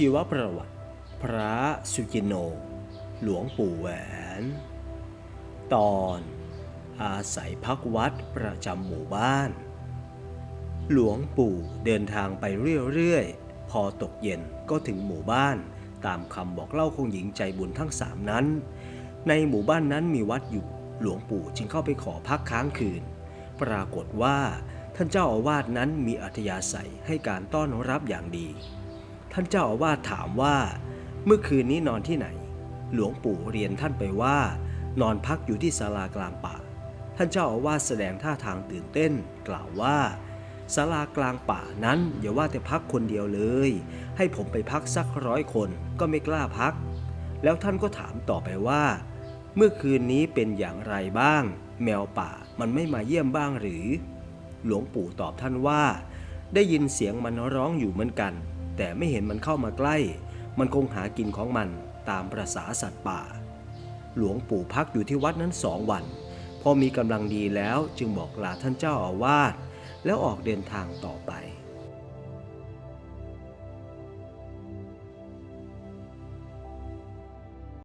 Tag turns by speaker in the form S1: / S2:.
S1: ชีวประวัติ พระสุจินโน หลวงปู่แหวน ตอนอาศัยพักวัดประจำหมู่บ้าน หลวงปู่เดินทางไปเรื่อยๆ พอตกเย็นก็ถึงหมู่บ้าน ตามคำบอกเล่าของหญิงใจบุญทั้งสามนั้น ในหมู่บ้านนั้นมีวัดอยู่ หลวงปู่จึงเข้าไปขอพักค้างคืน ปรากฏว่าท่านเจ้าอาวาสนั้นมีอัธยาศัยให้การต้อนรับอย่างดี ท่านเจ้าอาวาสถามว่า เมื่อคืนนี้นอนที่ไหน หลวงปู่เรียนท่านไปว่า นอนพักอยู่ที่ศาลากลางป่า ท่านเจ้าอาวาสแสดงท่าทางตื่นเต้น กล่าวว่าศาลากลางป่านั้นอย่าว่าแต่พักคนเดียวเลย ให้ผมไปพักสักร้อยคนก็ไม่กล้าพัก แล้วท่านก็ถามต่อไปว่า เมื่อคืนนี้เป็นอย่างไรบ้าง แมวป่ามันไม่มาเยี่ยมบ้างหรือ หลวงปู่ตอบท่านว่า ได้ยินเสียงมันร้องอยู่เหมือนกัน แต่ไม่เห็นมันเข้ามาใกล้ มันคงหากินของมันตามประษาสัตว์ป่า หลวงปู่พักอยู่ที่วัดนั้นสองวัน พอมีกำลังดีแล้วจึงบอกลาท่านเจ้าอาวาสแล้วออกเดินทางต่อไป